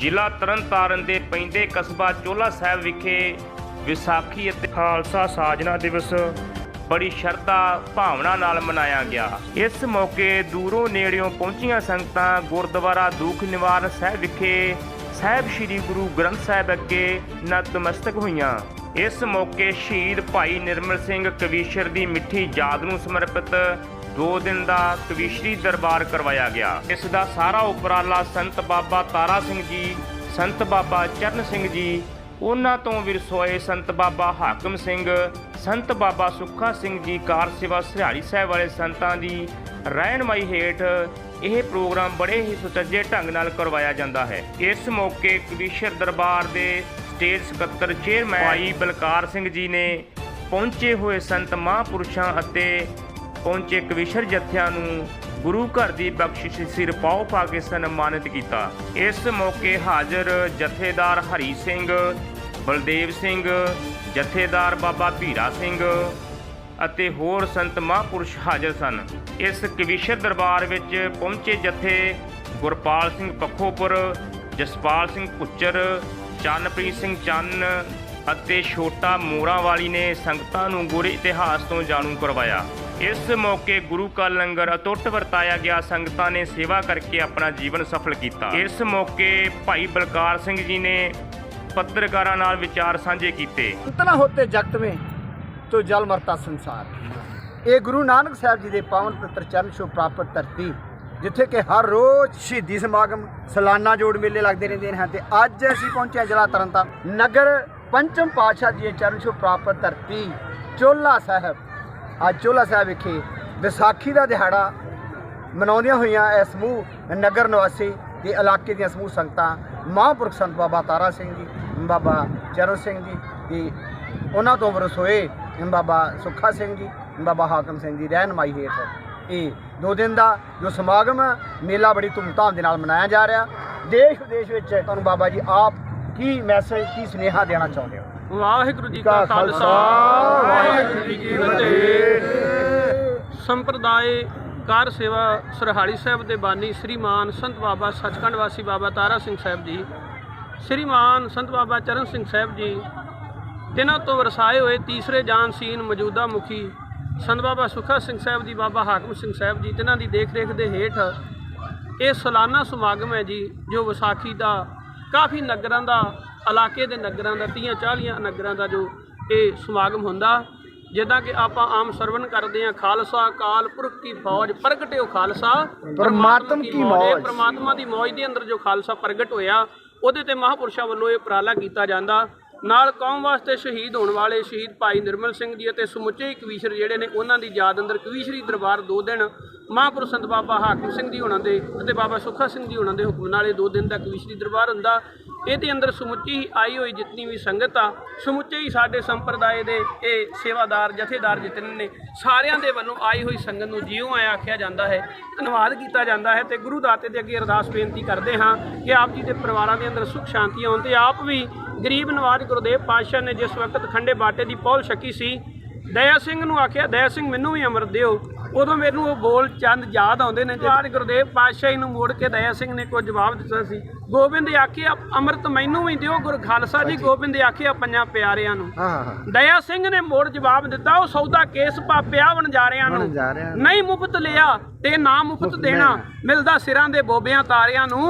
ਜ਼ਿਲ੍ਹਾ ਤਰਨਤਾਰਨ ਦੇ ਪੈਂਦੇ ਕਸਬਾ ਚੋਲਾ ਸਾਹਿਬ ਵਿਖੇ ਵਿਸਾਖੀ ਅਤੇ ਖਾਲਸਾ ਸਾਜਨਾ ਦਿਵਸ ਬੜੀ ਸ਼ਰਧਾ, ਭਾਵਨਾ ਨਾਲ ਮਨਾਇਆ ਗਿਆ। ਇਸ ਮੌਕੇ ਦੂਰੋਂ ਨੇੜਿਓਂ ਪਹੁੰਚੀਆਂ ਸੰਗਤਾਂ ਗੁਰਦੁਆਰਾ ਦੁੱਖ ਨਿਵਾਰਨ ਸਾਹਿਬ ਵਿਖੇ ਸਾਹਿਬ ਸ੍ਰੀ ਗੁਰੂ ਗ੍ਰੰਥ ਸਾਹਿਬ ਅੱਗੇ ਨਤਮਸਤਕ ਹੋਈਆਂ। ਇਸ ਮੌਕੇ ਸ਼ਹੀਦ ਭਾਈ ਨਿਰਮਲ ਸਿੰਘ ਕਵੀਸ਼ਰ ਦੀ ਮਿੱਠੀ ਯਾਦ ਨੂੰ ਸਮਰਪਿਤ ਦੋ ਦਿਨ ਦਾ ਕਵੀਸ਼ਰੀ ਦਰਬਾਰ ਕਰਵਾਇਆ ਗਿਆ। ਇਸ ਦਾ ਸਾਰਾ ਉਪਰਾਲਾ ਸੰਤ ਬਾਬਾ ਤਾਰਾ ਸਿੰਘ ਜੀ, ਸੰਤ ਬਾਬਾ ਚਰਨ ਸਿੰਘ ਜੀ, ਉਹਨਾਂ ਤੋਂ ਵਿਰਸੋਏ ਸੰਤ ਬਾਬਾ ਹਾਕਮ ਸਿੰਘ, ਸੰਤ ਬਾਬਾ ਸੁੱਖਾ ਸਿੰਘ ਜੀ, ਕਾਰ ਸੇਵਾ ਸਰਿਆੜੀ ਸਾਹਿਬ ਵਾਲੇ ਸੰਤਾਂ ਦੀ ਰਹਿਨਮਾਈ ਹੇਠ ਇਹ ਪ੍ਰੋਗਰਾਮ ਬੜੇ ਹੀ ਸੁਚੱਜੇ ਢੰਗ ਨਾਲ ਕਰਵਾਇਆ ਜਾਂਦਾ ਹੈ। ਇਸ ਮੌਕੇ ਕਵੀਸ਼ਰ ਦਰਬਾਰ ਦੇ ਸਟੇਜ ਸਕੱਤਰ ਚੇਅਰਮੈਨ ਭਾਈ ਬਲਕਾਰ ਸਿੰਘ ਜੀ ਨੇ ਪਹੁੰਚੇ ਹੋਏ ਸੰਤ ਮਹਾਂਪੁਰਸ਼ਾਂ ਅਤੇ ਪਹੁੰਚੇ ਕਵੀਸ਼ਰ ਜਥਿਆਂ ਨੂੰ ਗੁਰੂ ਘਰ ਦੀ ਬਖਸ਼ਿਸ਼ ਸਿਰ ਪਾਉ ਪਾ ਕੇ ਸਨਮਾਨਿਤ ਕੀਤਾ। ਇਸ ਮੌਕੇ ਹਾਜ਼ਰ ਜਥੇਦਾਰ ਹਰੀ ਸਿੰਘ, ਬਲਦੇਵ ਸਿੰਘ, ਜਥੇਦਾਰ ਬਾਬਾ ਭੀਰਾ ਸਿੰਘ ਅਤੇ ਹੋਰ ਸੰਤ ਮਹਾਂਪੁਰਸ਼ ਹਾਜ਼ਰ ਸਨ। ਇਸ ਕਵੀਸ਼ਰ ਦਰਬਾਰ ਵਿੱਚ ਪਹੁੰਚੇ ਜਥੇ ਗੁਰਪਾਲ ਸਿੰਘ ਪੱਖੋਪੁਰ, ਜਸਪਾਲ ਸਿੰਘ ਪੁੱਚਰ, ਚੰਨਪ੍ਰੀਤ ਸਿੰਘ ਚੰਨ ਅਤੇ ਛੋਟਾ ਮੋਰਾਂ ਵਾਲੀ ਨੇ ਸੰਗਤਾਂ ਨੂੰ ਗੁਰ ਇਤਿਹਾਸ ਤੋਂ ਜਾਣੂ ਕਰਵਾਇਆ। ਇਸ ਮੌਕੇ ਗੁਰੂ ਕਾ ਲੰਗਰ ਅਟੁੱਟ ਵਰਤਾਇਆ ਗਿਆ ਸੰਗਤਾਂ ਨੇ ਸੇਵਾ ਕਰਕੇ ਆਪਣਾ ਜੀਵਨ ਸਫਲ ਕੀਤਾ ਇਸ ਮੌਕੇ ਭਾਈ ਬਲਕਾਰ ਸਿੰਘ ਜੀ ਨੇ ਪੱਤਰਕਾਰਾਂ ਨਾਲ ਵਿਚਾਰ ਸਾਂਝੇ ਕੀਤੇ इतना होते जगत में तो जल मरता संसार ਇਹ ਗੁਰੂ ਨਾਨਕ ਸਾਹਿਬ ਜੀ ਦੇ ਪਾਵਨ ਪਵਿੱਤਰ ਚਰਨ ਛੋਹ ਪ੍ਰਾਪਤ ਧਰਤੀ ਜਿੱਥੇ ਕਿ ਹਰ ਰੋਜ਼ ਸ਼ਹੀਦੀ ਸਮਾਗਮ ਸਾਲਾਨਾ ਜੋੜ ਮੇਲੇ ਲੱਗਦੇ ਰਹਿੰਦੇ ਹਨ ਤੇ ਅੱਜ ਅਸੀਂ ਪਹੁੰਚੇ ਹਾਂ ਜ਼ਿਲ੍ਹਾ ਤਰਨਤਾਰਨ ਨਗਰ ਪੰਚਮ ਪਾਤਸ਼ਾਹ ਜੀ ਦੇ ਚਰਨ ਛੋਹ ਪ੍ਰਾਪਤ ਧਰਤੀ ਚੋਲਾ ਸਾਹਿਬ ਅੱਜ ਚੋਲਾ ਸਾਹਿਬ ਵਿਖੇ ਵਿਸਾਖੀ ਦਾ ਦਿਹਾੜਾ ਮਨਾਉਂਦੀਆਂ ਹੋਈਆਂ ਇਹ ਸਮੂਹ ਨਗਰ ਨਿਵਾਸੀ ਤੇ ਇਲਾਕੇ ਦੀਆਂ ਸਮੂਹ ਸੰਗਤਾਂ ਮਹਾਂਪੁਰਖ ਸੰਤ ਬਾਬਾ ਤਾਰਾ ਸਿੰਘ ਜੀ ਬਾਬਾ ਚਰਨ ਸਿੰਘ ਜੀ ਤੇ ਉਹਨਾਂ ਤੋਂ ਵਰਸੋਏ ਬਾਬਾ ਸੁੱਖਾ ਸਿੰਘ ਜੀ ਬਾਬਾ ਹਾਕਮ ਸਿੰਘ ਜੀ ਰਹਿਨਮਾਈ ਹੇਠ। ਇਹ ਦੋ ਦਿਨ ਦਾ ਜੋ ਸਮਾਗਮ ਹੈ, ਮੇਲਾ ਬੜੀ ਧੂਮਧਾਮ ਦੇ ਨਾਲ ਮਨਾਇਆ ਜਾ ਰਿਹਾ। ਦੇਸ਼ ਵਿਦੇਸ਼ ਵਿੱਚ ਤੁਹਾਨੂੰ ਬਾਬਾ ਜੀ ਆਪ ਕੀ ਮੈਸੇਜ ਕੀ ਸੁਨੇਹਾ ਦੇਣਾ ਚਾਹੁੰਦੇ ਹੋ? ਵਾਹਿਗੁਰੂ ਜੀ ਕਾ ਖਾਲਸਾ ਵਾਹਿਗੁਰੂ ਜੀ ਕੀ ਫਤਿਹ। ਸੰਪਰਦਾਇ ਕਾਰ ਸੇਵਾ ਸਰਹਾਲੀ ਸਾਹਿਬ ਦੇ ਬਾਨੀ ਸ੍ਰੀਮਾਨ ਸੰਤ ਬਾਬਾ ਸਚਖੰਡ ਵਾਸੀ ਬਾਬਾ ਤਾਰਾ ਸਿੰਘ ਸਾਹਿਬ ਜੀ ਸ੍ਰੀਮਾਨ ਸੰਤ ਬਾਬਾ ਚਰਨ ਸਿੰਘ ਸਾਹਿਬ ਜੀ ਤਿੰਨਾਂ ਤੋਂ ਵਰਸਾਏ ਹੋਏ ਤੀਸਰੇ ਜਾਨਸੀਨ ਮੌਜੂਦਾ ਮੁਖੀ ਸੰਤ ਬਾਬਾ ਸੁਖਾ ਸਿੰਘ ਸਾਹਿਬ ਜੀ ਬਾਬਾ ਹਾਕਮ ਸਿੰਘ ਸਾਹਿਬ ਜੀ ਤਿੰਨਾਂ ਦੀ ਦੇਖ ਰੇਖ ਦੇ ਹੇਠ ਇਹ ਸਾਲਾਨਾ ਸਮਾਗਮ ਹੈ ਜੀ ਜੋ ਵਿਸਾਖੀ ਦਾ ਕਾਫੀ ਨਗਰਾਂ ਦਾ ਇਲਾਕੇ ਦੇ ਨਗਰਾਂ ਦਾ 30 40 ਨਗਰਾਂ ਦਾ ਜੋ ਇਹ ਸਮਾਗਮ ਹੁੰਦਾ ਜਿੱਦਾਂ ਕਿ ਆਪਾਂ ਆਮ ਸਰਵਣ ਕਰਦੇ ਹਾਂ ਖਾਲਸਾ ਕਾਲ ਪੁਰਖ ਕੀ ਫੌਜ ਪ੍ਰਗਟਿਓ ਖਾਲਸਾ। ਪਰਮਾਤਮ ਕੀ ਮੌਜ। ਪ੍ਰਮਾਤਮਾ ਦੀ ਮੌਜ ਦੇ ਅੰਦਰ ਜੋ ਖਾਲਸਾ ਪ੍ਰਗਟ ਹੋਇਆ ਉਹਦੇ ਤੇ ਮਹਾਪੁਰਸ਼ਾਂ ਵੱਲੋਂ ਇਹ ਉਪਰਾਲਾ ਕੀਤਾ ਜਾਂਦਾ। ਨਾਲ ਕੌਮ ਵਾਸਤੇ ਸ਼ਹੀਦ ਹੋਣ ਵਾਲੇ ਸ਼ਹੀਦ ਭਾਈ ਨਿਰਮਲ ਸਿੰਘ ਜੀ ਅਤੇ ਸਮੁੱਚੇ ਹੀ ਕਵੀਸ਼ਰ ਜਿਹੜੇ ਨੇ, ਉਹਨਾਂ ਦੀ ਯਾਦ ਅੰਦਰ ਕਵੀਸ਼ਰੀ ਦਰਬਾਰ ਦੋ ਦਿਨ ਮਹਾਂਪੁਰਖ ਸੰਤ ਬਾਬਾ ਹਾਕਮ ਸਿੰਘ ਜੀ ਹੋਣਾ ਦੇ ਅਤੇ ਬਾਬਾ ਸੁੱਖਾ ਸਿੰਘ ਜੀ ਹੋਣਾ ਦੇ ਹੁਕਮ ਨਾਲ ਇਹ ਦੋ ਦਿਨ ਦਾ ਕਵੀਸ਼ਰੀ ਦਰਬਾਰ ਹੁੰਦਾ। ਇਹਦੇ ਅੰਦਰ ਸਮੁੱਚੀ ਹੀ ਆਈ ਹੋਈ ਜਿਤਨੀ ਵੀ ਸੰਗਤ ਆ, ਸਮੁੱਚੇ ਹੀ ਸਾਡੇ ਸੰਪਰਦਾਇ ਦੇ ਇਹ ਸੇਵਾਦਾਰ, ਜਥੇਦਾਰ ਜਿਤਨੇ ਨੇ, ਸਾਰਿਆਂ ਦੇ ਵੱਲੋਂ ਆਈ ਹੋਈ ਸੰਗਤ ਨੂੰ ਜਿਉਂ ਆਇਆ ਆਖਿਆ ਜਾਂਦਾ ਹੈ, ਧੰਨਵਾਦ ਕੀਤਾ ਜਾਂਦਾ ਹੈ ਤੇ ਗੁਰੂ ਦਾਤੇ ਦੇ ਅੱਗੇ ਅਰਦਾਸ ਬੇਨਤੀ ਕਰਦੇ ਹਾਂ ਕਿ ਆਪ ਜੀ ਦੇ ਪਰਿਵਾਰਾਂ ਦੇ ਅੰਦਰ ਸੁਖ ਸ਼ਾਂਤੀ ਆਉਣ ਤੇ ਆਪ ਵੀ ਗਰੀਬ ਨਵਾਜ ਗੁਰਦੇਵ ਪਾਤਸ਼ਾਹ ਨੇ ਜਿਸ ਵਕਤ ਖੰਡੇ ਬਾਟੇ ਦੀ ਪੌਲ ਛਕੀ ਸੀ ਦਇਆ ਸਿੰਘ ਨੂੰ ਆਖਿਆ ਦਇਆ ਸਿੰਘ ਮੈਨੂੰ ਵੀ ਅੰਮ੍ਰਿਤ ਦਿਓ। ਉਦੋਂ ਮੈਨੂੰ ਉਹ ਬੋਲ ਚੰਦ ਯਾਦ ਆਉਂਦੇ ਨੇ ਜਵਾਨ ਗੁਰਦੇਵ ਪਾਤਸ਼ਾਹੀ ਨੂੰ ਮੋੜ ਕੇ ਦਇਆ ਸਿੰਘ ਨੇ ਕੋਈ ਜਵਾਬ ਦਿੱਤਾ ਸੀ। ਗੋਬਿੰਦ ਆਖਿਆ ਅੰਮ੍ਰਿਤ ਮੈਨੂੰ ਵੀ ਦਿਓ ਗੁਰ ਖਾਲਸਾ ਜੀ। ਗੋਬਿੰਦ ਆਖਿਆ ਪੰਜਾਂ ਪਿਆਰਿਆਂ ਨੂੰ। ਦਇਆ ਸਿੰਘ ਨੇ ਮੋੜ ਜਵਾਬ ਦਿੱਤਾ ਉਹ ਸੌਦਾ ਕੇਸ ਪਾਪਿਆ ਵਣਜਾਰਿਆਂ ਨੂੰ। ਨਹੀਂ ਮੁਫਤ ਲਿਆ ਤੇ ਨਾ ਮੁਫਤ ਦੇਣਾ। ਮਿਲਦਾ ਸਿਰਾਂ ਦੇ ਬੋਬਿਆਂ ਤਾਰਿਆਂ ਨੂੰ।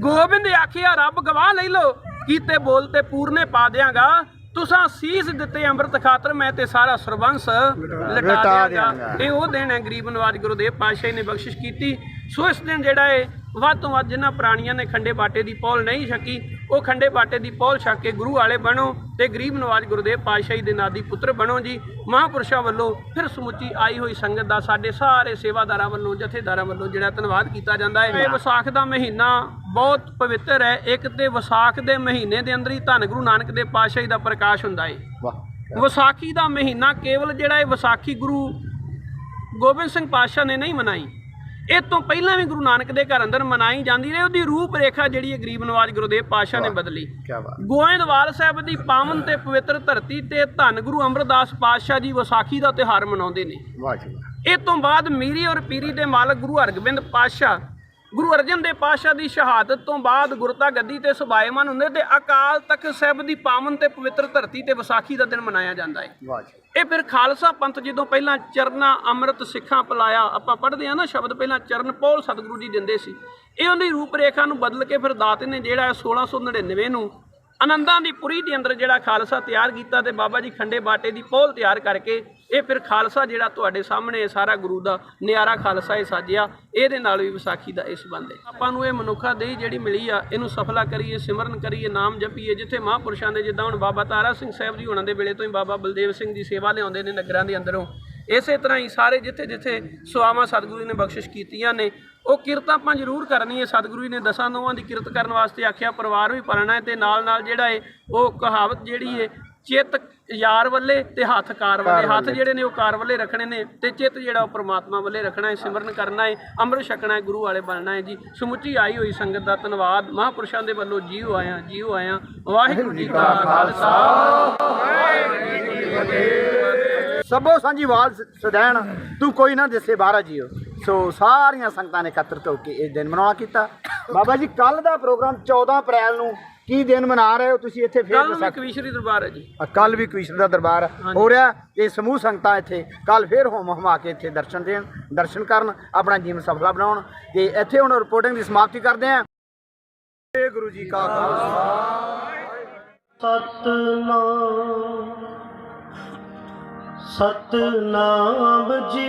ਗੋਬਿੰਦ ਆਖਿਆ ਰੱਬ ਗਵਾਹ ਲੈ ਲੋ ਕੀਤੇ ਬੋਲ ਤੇ ਪੂਰਨੇ ਪਾ ਦਿਆਂਗਾ। ਤੁਸਾਂ ਸੀਸ ਦਿੱਤੇ ਅੰਮ੍ਰਿਤ ਖਾਤਰ ਮੈਂ ਤੇ ਸਾਰਾ ਸਰਬੰਸ ਲਟਾ ਦਿਆਂਗਾ। ਇਹ ਉਹ ਦਿਨ ਹੈ ਗਰੀਬ ਨਵਾਜ ਗੁਰਦੇਵ ਪਾਤਸ਼ਾਹ ਨੇ ਬਖਸ਼ਿਸ਼ ਕੀਤੀ। ਸੋ ਇਸ ਦਿਨ ਜਿਹੜਾ ਹੈ ਵੱਧ ਤੋਂ ਵੱਧ ਜਿਨ੍ਹਾਂ ਪ੍ਰਾਣੀਆਂ ਨੇ ਖੰਡੇ ਬਾਟੇ ਦੀ ਪੌਲ ਨਹੀਂ ਛਕੀ ਉਹ ਖੰਡੇ ਬਾਟੇ ਦੀ ਪੌਲ ਛਕ ਕੇ ਗੁਰੂ ਵਾਲੇ ਬਣੋ ਤੇ ਗਰੀਬ ਨਵਾਜ ਗੁਰਦੇਵ ਪਾਤਸ਼ਾਹੀ ਦੇ ਨਾਦੀ ਪੁੱਤਰ ਬਣੋ ਜੀ। ਮਹਾਂਪੁਰਸ਼ਾਂ ਵੱਲੋਂ ਫਿਰ ਸਮੁੱਚੀ ਆਈ ਹੋਈ ਸੰਗਤ ਦਾ ਸਾਡੇ ਸਾਰੇ ਸੇਵਾਦਾਰਾਂ ਵੱਲੋਂ ਜਥੇਦਾਰਾਂ ਵੱਲੋਂ ਜਿਹੜਾ ਧੰਨਵਾਦ ਕੀਤਾ ਜਾਂਦਾ ਹੈ। ਇਹ ਵਿਸਾਖ ਦਾ ਮਹੀਨਾ ਬਹੁਤ ਪਵਿੱਤਰ ਹੈ ਇੱਕ ਤੇ ਵਿਸਾਖ ਦੇ ਮਹੀਨੇ ਦੇ ਅੰਦਰ ਹੀ ਧੰਨ ਗੁਰੂ ਨਾਨਕ ਦੇਵ ਪਾਤਸ਼ਾਹੀ ਦਾ ਪ੍ਰਕਾਸ਼ ਹੁੰਦਾ ਹੈ ਵਾਹ ਵਿਸਾਖੀ ਦਾ ਮਹੀਨਾ ਕੇਵਲ ਜਿਹੜਾ ਇਹ ਵਿਸਾਖੀ ਗੁਰੂ ਗੋਬਿੰਦ ਸਿੰਘ ਪਾਤਸ਼ਾਹ ਨੇ ਨਹੀਂ ਮਨਾਈ ਇਹ ਤੋਂ ਪਹਿਲਾਂ ਵੀ ਗੁਰੂ ਨਾਨਕ ਦੇ ਘਰ ਅੰਦਰ ਮਨਾਈ ਜਾਂਦੀ ਰਹੀ ਉਹਦੀ ਰੂਪ ਰੇਖਾ ਜਿਹੜੀ ਹੈ ਗਰੀਬ ਨਵਾਜ ਗੁਰਦੇਵ ਪਾਤਸ਼ਾਹ ਨੇ ਬਦਲੀ। ਗੋਇੰਦਵਾਲ ਸਾਹਿਬ ਦੀ ਪਾਵਨ ਤੇ ਪਵਿੱਤਰ ਧਰਤੀ ਤੇ ਧੰਨ ਗੁਰੂ ਅਮਰਦਾਸ ਪਾਤਸ਼ਾਹ ਜੀ ਵਿਸਾਖੀ ਦਾ ਤਿਉਹਾਰ ਮਨਾਉਂਦੇ ਨੇ। ਵਾਹ ਜੀ ਵਾਹ। ਇਹ ਤੋਂ ਬਾਅਦ ਮੀਰੀ ਔਰ ਪੀਰੀ ਦੇ ਮਾਲਕ ਗੁਰੂ ਹਰਗੋਬਿੰਦ ਪਾਤਸ਼ਾਹ ਗੁਰੂ ਅਰਜਨ ਦੇਵ ਪਾਤਸ਼ਾਹ ਦੀ ਸ਼ਹਾਦਤ ਤੋਂ ਬਾਅਦ ਗੁਰਤਾ ਗੱਦੀ ਤੇ ਸੁਭਾਏਮਾਨ ਹੁੰਦੇ ਤੇ ਅਕਾਲ ਤਖਤ ਸਾਹਿਬ ਦੀ ਪਾਵਨ ਤੇ ਪਵਿੱਤਰ ਧਰਤੀ ਤੇ ਵਿਸਾਖੀ ਦਾ ਦਿਨ ਮਨਾਇਆ ਜਾਂਦਾ ਹੈ। ਇਹ ਫਿਰ ਖਾਲਸਾ ਪੰਥ ਜਦੋਂ ਪਹਿਲਾਂ ਚਰਨਾ ਅੰਮ੍ਰਿਤ ਸਿੱਖਾਂ ਪਲਾਇਆ ਆਪਾਂ ਪੜ੍ਹਦੇ ਆ ਨਾ ਸ਼ਬਦ ਪਹਿਲਾਂ ਚਰਨ ਪੌਲ ਸਤਿਗੁਰੂ ਜੀ ਦਿੰਦੇ ਸੀ। ਇਹ ਉਹਦੀ ਰੂਪ ਰੇਖਾ ਨੂੰ ਬਦਲ ਕੇ ਫਿਰ ਦਾਤੇ ਨੇ ਜਿਹੜਾ 1699 ਨੂੰ ਆਨੰਦਾਂ ਦੀ ਪੁਰੀ ਦੇ ਅੰਦਰ ਜਿਹੜਾ ਖਾਲਸਾ ਤਿਆਰ ਕੀਤਾ ਤੇ ਬਾਬਾ ਜੀ ਖੰਡੇ ਬਾਟੇ ਦੀ ਪੋਲ ਤਿਆਰ ਕਰਕੇ ਇਹ ਫਿਰ ਖਾਲਸਾ ਜਿਹੜਾ ਤੁਹਾਡੇ ਸਾਹਮਣੇ ਇਹ ਸਾਰਾ ਗੁਰੂ ਦਾ ਨਿਆਰਾ ਖਾਲਸਾ ਇਹ ਸਾਜਿਆ, ਇਹਦੇ ਨਾਲ ਵੀ ਵਿਸਾਖੀ ਦਾ ਇਹ ਸੰਬੰਧ ਹੈ। ਆਪਾਂ ਨੂੰ ਇਹ ਮਨੁੱਖਾ ਦੇਹੀ ਜਿਹੜੀ ਮਿਲੀ ਆ, ਇਹਨੂੰ ਸਫਲਾ ਕਰੀਏ, ਸਿਮਰਨ ਕਰੀਏ, ਨਾਮ ਜਪੀਏ, ਜਿੱਥੇ ਮਹਾਂਪੁਰਸ਼ਾਂ ਦੇ ਜਿੱਦਾਂ ਹੁਣ ਬਾਬਾ ਤਾਰਾ ਸਿੰਘ ਸਾਹਿਬ ਜੀ ਹੋਣਾ ਦੇ ਵੇਲੇ ਤੋਂ ਹੀ ਬਾਬਾ ਬਲਦੇਵ ਸਿੰਘ ਦੀ ਸੇਵਾ ਲਿਆਉਂਦੇ ਨੇ ਨਗਰਾਂ ਦੇ ਅੰਦਰੋਂ। ਇਸੇ ਤਰ੍ਹਾਂ ਹੀ ਸਾਰੇ ਜਿੱਥੇ ਜਿੱਥੇ ਸੁਆਵਾਂ ਸਤਿਗੁਰੂ ਨੇ ਬਖਸ਼ਿਸ਼ ਕੀਤੀਆਂ ਨੇ, ਉਹ ਕਿਰਤ ਆਪਾਂ ਜ਼ਰੂਰ ਕਰਨੀ ਹੈ ਸਤਿਗੁਰੂ ਜੀ ਨੇ ਦਸਾਂ ਨੌਵਾਂ ਦੀ ਕਿਰਤ ਕਰਨ ਵਾਸਤੇ ਆਖਿਆ, ਪਰਿਵਾਰ ਵੀ ਪਾਲਣਾ ਹੈ ਤੇ ਨਾਲ ਨਾਲ ਜਿਹੜਾ ਹੈ ਉਹ ਕਹਾਵਤ ਜਿਹੜੀ ਹੈ ਚਿੱਤ ਯਾਰ ਵੱਲੇ ਤੇ ਹੱਥ ਕਾਰ ਵੱਲੇ। ਹੱਥ ਜਿਹੜੇ ਨੇ ਉਹ ਕਾਰ ਵੱਲੇ ਰੱਖਣੇ ਨੇ ਤੇ ਚਿੱਤ ਜਿਹੜਾ ਉਹ ਪ੍ਰਮਾਤਮਾ ਵੱਲੇ ਰੱਖਣਾ ਹੈ ਸਿਮਰਨ ਕਰਨਾ ਹੈ ਅੰਮ੍ਰਿਤ ਛਕਣਾ ਹੈ ਗੁਰੂ ਵਾਲੇ ਬਣਨਾ ਹੈ ਜੀ। ਸਮੁੱਚੀ ਆਈ ਹੋਈ ਸੰਗਤ ਦਾ ਧੰਨਵਾਦ। ਮਹਾਂਪੁਰਸ਼ਾਂ ਦੇ ਵੱਲੋਂ ਜੀਉ ਆਇਆ ਜੀਉ ਆਇਆ। ਵਾਹਿਗੁਰੂ ਜੀ ਕਾ ਖਾਲਸਾ। ਸਭੋ ਸਾਂਝੀ ਵਾਲ ਸਦੈਣ ਤੂੰ ਕੋਈ ਨਾ ਦਿਸੇ ਬਾਹਰਾ ਜੀਓ। ਸੋ ਸਾਰੀਆਂ ਸੰਗਤਾਂ ਨੇ ਇਕੱਤਰਤ ਹੋ ਕੇ ਇਹ ਦਿਨ ਮਨਾਉਣਾ ਕੀਤਾ। ਬਾਬਾ ਜੀ ਕੱਲ ਦਾ ਪ੍ਰੋਗਰਾਮ 14 ਅਪ੍ਰੈਲ ਨੂੰ ਕੀ ਦਿਨ ਮਨਾ ਰਹੇ ਹੋ ਤੁਸੀਂ ਇੱਥੇ ਫੇਰ ਕੱਲ ਵਿਸਾਖੀ ਕਵੀਸ਼ਰੀ ਦਰਬਾਰ ਹੈ ਜੀ। ਕੱਲ ਵੀ ਕ੍ਰਿਸ਼ਨ ਦਾ ਦਰਬਾਰ ਹੋ। ਰਿਹਾ ਇਹ ਸਮੂਹ ਸੰਗਤਾਂ ਇੱਥੇ ਕੱਲ ਫੇਰ ਹੋਮ ਹਮਾ ਕੇ ਇੱਥੇ ਦਰਸ਼ਨ ਦੇਣ ਦਰਸ਼ਨ ਕਰਨ ਆਪਣਾ ਜੀਵਨ ਸਫਲਾ ਬਣਾਉਣ। ਤੇ ਇੱਥੇ ਹੁਣ ਰਿਪੋਰਟਿੰਗ ਦੀ ਸਮਾਪਤੀ ਕਰਦੇ ਆਂ ਜੈ ਗੁਰੂ ਜੀ ਕਾ ਖਾਲਸਾ। ਸਤਨਾਮ ਸਤਨਾਮ ਜੀ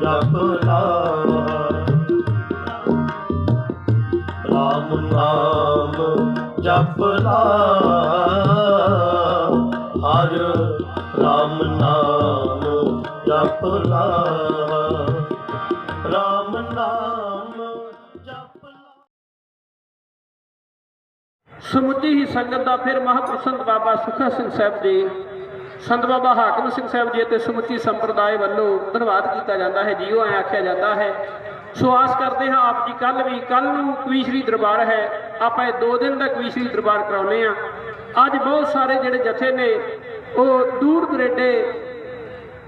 ਜਪ ਲਾ ਰਾਮ ਨਾਮ ਜਪ ਲਾ ਹਰ ਰਾਮ ਨਾਮ ਜਪ ਲਾ ਰਾਮ ਨਾਮ ਜਪ ਸਮੁੱਚੀ ਹੀ ਸੰਗਤ ਦਾ ਫਿਰ ਮਹਾਪ੍ਰਸੰਤ ਬਾਬਾ ਸੁਖਾ ਸਿੰਘ ਸਾਹਿਬ ਜੀ ਸੰਤ ਬਾਬਾ ਹਾਕਮ ਸਿੰਘ ਸਾਹਿਬ ਜੀ ਤੇ ਸਮੁੱਚੀ ਸੰਪਰਦਾਇ ਵੱਲੋਂ ਧੰਨਵਾਦ ਕੀਤਾ ਜਾਂਦਾ ਹੈ, ਜੀਓ ਐ ਆਖਿਆ ਜਾਂਦਾ ਹੈ। ਸੋ ਆਸ ਕਰਦੇ ਹਾਂ ਆਪ ਜੀ ਕੱਲ ਵੀ ਕੱਲ ਨੂੰ ਕਵੀਸ਼ਰੀ ਦਰਬਾਰ ਹੈ। ਆਪਾਂ ਇਹ ਦੋ ਦਿਨ ਦਾ ਕਵੀਸ਼ਰੀ ਦਰਬਾਰ ਕਰਾਉਨੇ ਆ ਅੱਜ ਬਹੁਤ ਸਾਰੇ ਜਿਹੜੇ ਜਥੇ ਨੇ, ਉਹ ਦੂਰ ਦਰੇਡੇ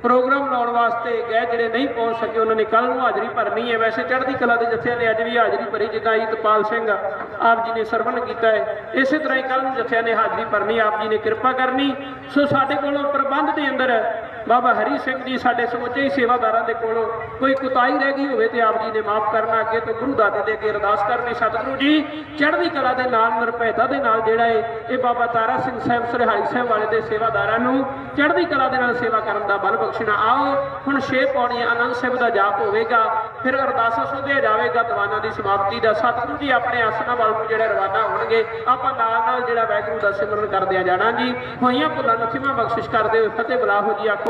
ਪ੍ਰੋਗਰਾਮ ਲਾਉਣ ਵਾਸਤੇ ਗਏ, ਜਿਹੜੇ ਨਹੀਂ ਪਹੁੰਚ ਸਕੇ, ਉਹਨਾਂ ਨੇ ਕੱਲ ਨੂੰ ਹਾਜ਼ਰੀ ਭਰਨੀ ਹੈ। ਵੈਸੇ ਚੜ੍ਹਦੀ ਕਲਾ ਦੇ ਜਥਿਆਂ ਨੇ, ਅੱਜ ਵੀ ਹਾਜ਼ਰੀ ਭਰੀ, ਜਿੱਦਾਂ ਇਤਪਾਲ ਸਿੰਘ ਆਪ ਜੀ ਨੇ ਸਰਵਣ ਕੀਤਾ ਹੈ। ਇਸੇ ਤਰ੍ਹਾਂ ਹੀ ਕੱਲ ਨੂੰ ਜਥਿਆਂ ਨੇ ਹਾਜ਼ਰੀ ਭਰਨੀ, ਆਪ ਜੀ ਨੇ ਕਿਰਪਾ ਕਰਨੀ। ਸੋ ਸਾਡੇ ਕੋਲੋਂ ਪ੍ਰਬੰਧ ਦੇ ਅੰਦਰ ਬਾਬਾ ਹਰੀ ਸਿੰਘ ਜੀ ਸਾਡੇ ਸਮੁੱਚੇ ਹੀ ਸੇਵਾਦਾਰਾਂ ਦੇ ਕੋਲੋਂ ਕੋਈ ਕੁਤਾਈ ਰਹਿ ਗਈ ਹੋਵੇ ਤੇ ਆਪ ਜੀ ਨੇ ਮਾਫ ਕਰਨਾ ਅੱਗੇ ਤੋਂ ਗੁਰੂ ਦਾਤੇ ਦੇ ਅੱਗੇ ਅਰਦਾਸ ਕਰਨੀ। ਸਤਿਗੁਰੂ ਜੀ, ਚੜ੍ਹਦੀ ਕਲਾ ਦੇ ਨਾਲ ਨਿਰਭੈਤਾ ਦੇ ਨਾਲ ਜਿਹੜਾ ਹੈ ਇਹ ਬਾਬਾ ਤਾਰਾ ਸਿੰਘ ਸਾਹਿਬ ਸਰਹਾਈ ਸਾਹਿਬ ਵਾਲੇ ਦੇ ਸੇਵਾਦਾਰਾਂ ਨੂੰ ਚੜ੍ਹਦੀ ਕਲਾ ਦੇ ਨਾਲ ਸੇਵਾ ਕਰਨ ਦਾ ਬਲ ਬਖਸ਼ਣਾ। ਆਓ, ਹੁਣ ਛੇ ਪੌੜੀਆਂ ਆਨੰਦ ਸਾਹਿਬ ਦਾ ਜਾਪ ਹੋਵੇਗਾ, ਫਿਰ ਅਰਦਾਸਾਂ ਸੁਧਿਆ ਜਾਵੇਗਾ, ਦੀਵਾਨਾਂ ਦੀ ਸਮਾਪਤੀ ਦਾ। ਸਤਿਗੁਰੂ ਜੀ, ਆਪਣੇ ਆਸਣਾ ਵੱਲ ਨੂੰ ਜਿਹੜੇ ਰਵਾਨਾ ਹੋਣਗੇ, ਆਪਾਂ ਨਾਲ ਨਾਲ ਜਿਹੜਾ ਵੈਗੁਰੂ ਦਾ ਸਿਮਰਨ ਕਰਦਿਆਂ ਜਾਣਾ ਜੀ। ਹੋਈਆਂ ਭੁੱਲਾਂ ਨੂੰ ਖਿਮਾ ਬਖਸ਼ਿਸ਼ ਕਰਦੇ ਹੋਏ ਫਤਿਹ ਬੁਲਾਹੋ ਜੀ, ਆਖੋ